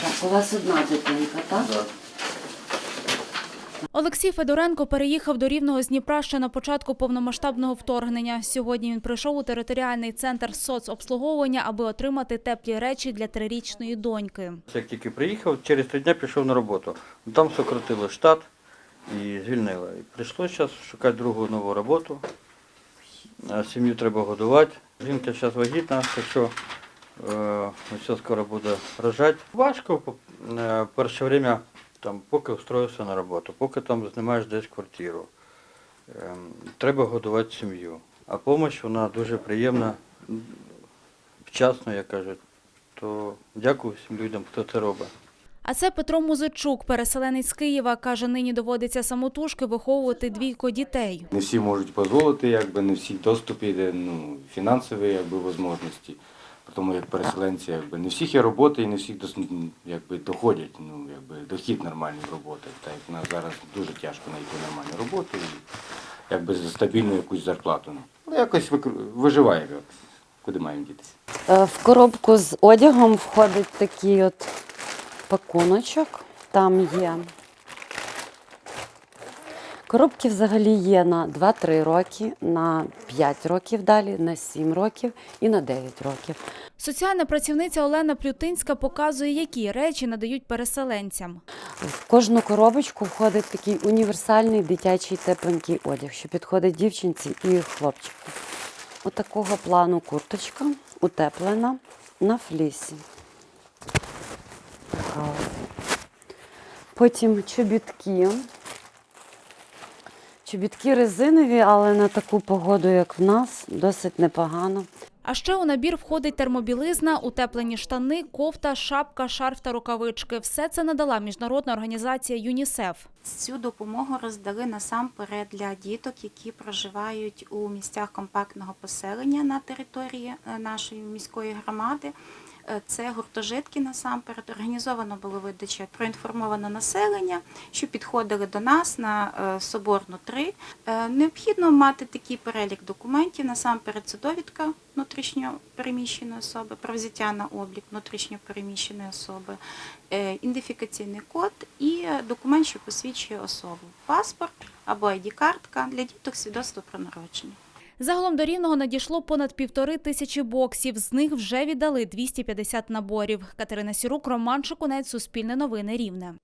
Так, у вас одна дитинка, так? Да. Олексій Федоренко переїхав до Рівного з Дніпра ще на початку повномасштабного вторгнення. Сьогодні він прийшов у територіальний центр соцобслуговування, аби отримати теплі речі для трирічної доньки. Як тільки приїхав, через три дні пішов на роботу. Там сократили штат і звільнили. І прийшло зараз шукати другу нову роботу. Сім'ю треба годувати. Жінка зараз вагітна, так що е, ось скоро буде рожати. Важко е, перше время, там, поки устроївся на роботу, поки там знімаєш десь квартиру. Ем, треба годувати сім'ю. А допомога вона дуже приємна, вчасно, як кажуть. То дякую всім людям, хто це робить. А це Петро Музичук, переселенець з Києва, каже, нині доводиться самотужки виховувати двійко дітей. Не всі можуть дозволити, якби не всі доступи, де, ну, фінансові якби, можливості. Тому як переселенці, якби не всіх є роботи і не всіх якби, доходять, ну, якби, дохід нормальний в роботи. Так як нас зараз дуже тяжко знайти нормальну роботу і якби за стабільну якусь зарплату. Але якось викр- виживає, як, куди маємо дітися. Е, В коробку з одягом входить такий от пакуночок. Там є. Коробки взагалі є на 2-3 роки, на 5 років далі, на 7 років і на 9 років. Соціальна працівниця Олена Плютинська показує, які речі надають переселенцям. В кожну коробочку входить такий універсальний дитячий тепленький одяг, що підходить дівчинці і хлопчику. Отакого плану курточка утеплена на флісі. Потім чобітки. Чобітки резинові, але на таку погоду, як в нас, досить непогано. А ще у набір входить термобілизна, утеплені штани, кофта, шапка, шарф та рукавички. Все це надала міжнародна організація ЮНІСЕФ. Цю допомогу роздали насамперед для діток, які проживають у місцях компактного поселення на території е, нашої міської громади. Е, Це гуртожитки насамперед. Організовано було видача проінформовано населення, що підходили до нас на е, Соборну 3. Е, Необхідно мати такий перелік документів. Насамперед це довідка внутрішньо переміщеної особи, про взяття на облік внутрішньо переміщеної особи, ідентифікаційний код і документ, що посвідчує особу. Паспорт або ID-картка для діток свідоцтво про народження. Загалом до Рівного надійшло понад півтори тисячі боксів. З них вже віддали 250 наборів. Катерина Сірук, Роман Шикунець, Суспільне новини Рівне.